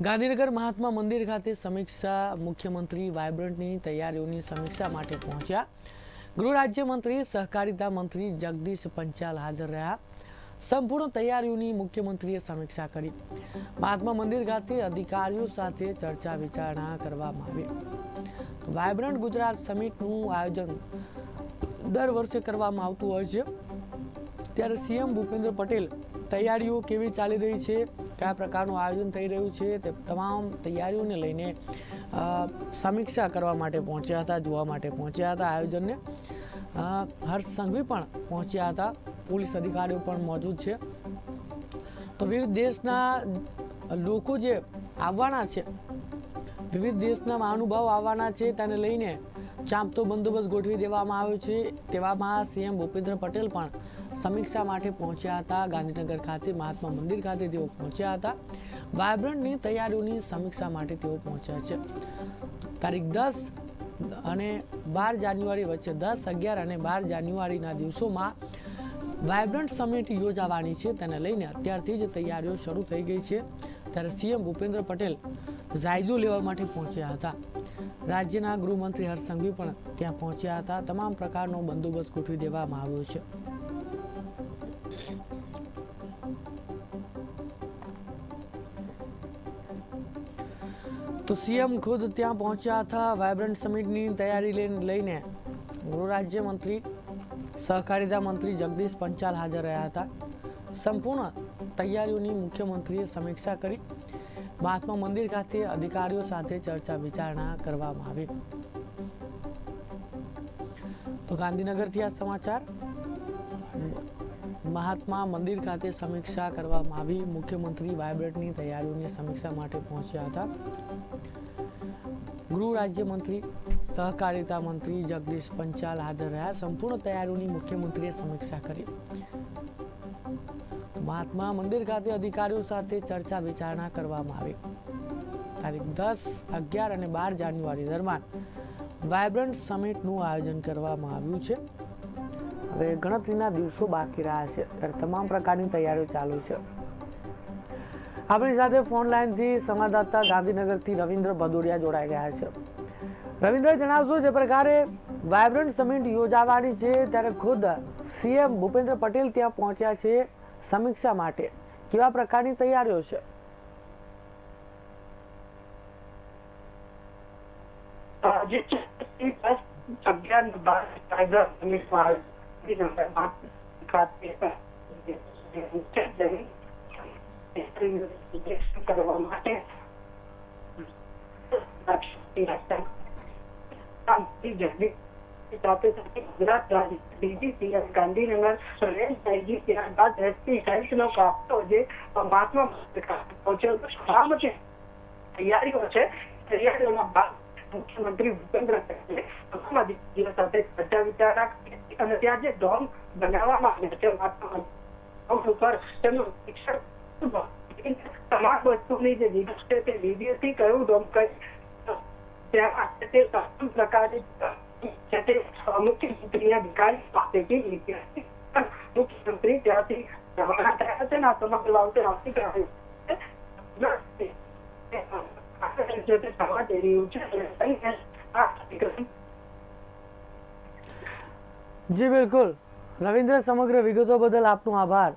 ગાંધીનગર મહાત્મા મંદિર ખાતે સમીક્ષા મુખ્યમંત્રી વાયબ્રન્ટની તૈયારીઓની સમીક્ષા માટે પહોંચ્યા. ગૃહ રાજ્યમંત્રી, સહકારિતા મંત્રી જગદીશ પંચાલ હાજર રહ્યા. સંપૂર્ણ તૈયારીઓની મુખ્યમંત્રીએ સમીક્ષા કરી. મહાત્મા મંદિર ખાતે અધિકારીઓ સાથે ચર્ચા વિચારણા કરવામાં આવી. વાયબ્રન્ટ ગુજરાત સમિટનું આયોજન દર વર્ષે કરવામાં આવતું હોય છે. ત્યારે સીએમ ભૂપેન્દ્ર પટેલ, તૈયારીઓ કેવી ચાલી રહી છે? કયા પ્રકારનું આયોજન થઈ રહ્યું છે તે તમામ તૈયારીઓને લઈને સમીક્ષા કરવા માટે પહોંચ્યા હતા, જોવા માટે પહોંચ્યા હતા, આયોજનને. હર્ષ સંઘવી પણ પહોંચ્યા હતા, પોલીસ અધિકારીઓ પણ મોજૂદ છે. તો વિવિધ દેશના લોકો જે આવવાના છે, વિવિધ દેશના મહાનુભાવ આવવાના છે તેને લઈને ચાંપતો બંદોબસ્ત ગોઠવી દેવામાં આવ્યો છે. તેવામાં સીએમ ભૂપેન્દ્ર પટેલ પણ સમીક્ષા માટે પહોંચ્યા હતા. ગાંધીનગર ખાતે મહાત્મા મંદિર ખાતે તેઓ પહોંચ્યા હતા. વાયબ્રન્ટની તૈયારીઓની સમીક્ષા માટે તેઓ પહોંચ્યા છે. તારીખ દસ અને બાર જાન્યુઆરી વચ્ચે દસ, અગિયાર અને બાર જાન્યુઆરીના દિવસોમાં વાયબ્રન્ટ સમિટ યોજાવાની છે. તેને લઈને અત્યારથી જ તૈયારીઓ શરૂ થઈ ગઈ છે. ત્યારે સીએમ ભૂપેન્દ્ર પટેલ જાયજો લેવા માટે પહોંચ્યા હતા. રાજ્યના ગૃહમંત્રી હર્ષસંઘવી પણ ત્યાં પહોંચ્યા હતા. તમામ પ્રકારનો બંદોબસ્ત ગોઠવી દેવામાં આવ્યો છે. તો સીએમ ખુદ ત્યાં પહોંચ્યા હતા. વાયબ્રન્ટ સમિટની તૈયારી લઈને- ગૃહ રાજ્યમંત્રી સહકારિતા મંત્રી જગદીશ પંચાલ હાજર રહ્યા હતા. સંપૂર્ણ તૈયારીઓની મુખ્યમંત્રીએ સમીક્ષા કરી. મહાત્મા મંદિર ખાતે અધિકારીઓ સાથે ચર્ચા વિચારણા કરવામાં આવી. તો ગાંધીનગરથી આ સમાચાર. મહાત્મા મંદિર ખાતે સમીક્ષા કરવામાં આવી. મુખ્યમંત્રી વાયબ્રન્ટની તૈયારીઓની સમીક્ષા માટે પહોંચ્યા હતા. ગૃહ રાજ્યમંત્રી, સહકારિતા મંત્રી જગદીશ પંચાલ હાજર રહ્યા. સંપૂર્ણ તૈયારીઓની મુખ્યમંત્રીએ સમીક્ષા કરી. મહાત્મા મંદિર ખાતે અધિકારીઓ સાથે ચર્ચા વિચારણા કરવામાં આવી. તારીખ દસ, અગિયાર અને બાર જાન્યુઆરી દરમિયાન વાયબ્રન્ટ સમિટનું આયોજન કરવામાં આવ્યું છે. હવે ગણતરીના દિવસો બાકી રહ્યા છે, ત્યારે તમામ પ્રકારની તૈયારીઓ ચાલુ છે. આપણી સાથે ફોન લાઈનથી સંવાદદાતા ગાંધીનગરથી રવિન્દ્ર ભદોડિયા જોડાઈ ગયા છે. રવિન્દ્ર જણાવશો જે પ્રકારે વાયબ્રન્ટ સમિટ યોજાવાની છે, ત્યારે ખુદ સીએમ ભૂપેન્દ્ર પટેલ ત્યાં પહોંચ્યા છે. સમીક્ષા માટે કેવા પ્રકારની તૈયારીઓ છે? કરવા માટે સાથે સાથે ગુજરાત રાજ્ય ગાંધીનગર સુરેશ ભાઈજી ત્યારબાદ એસપી હેલ્થનો કાફલો જે મહાત્મા પહોંચ્યો. શા તૈયારીઓ છે તૈયારીઓના ભાગ મુખ્યમંત્રી ભૂપેન્દ્ર પટેલે સાથે ચર્ચા વિચારણા અને ત્યાં જે ડોમ બનાવવામાં આવ્યો છે મહાત્મા ઉપર તેનું શિક્ષણ તમામ વસ્તુની જે વિગત છે તે વિડીયોથી કયું ડોમ કઈ ત્યાં પ્રકારની તે અધિકારી પાસેથી મુખ્યમંત્રી ત્યાંથી રવાના થયા છે ને આ સમગ્ર બાબતે આવતીકાલે જે તે થવા જઈ રહ્યું છે અને આ કાર્યક્રમ જી, બિલકુલ. રવિન્દ્ર, સમગ્ર વિગતો બદલ આપનો આભાર.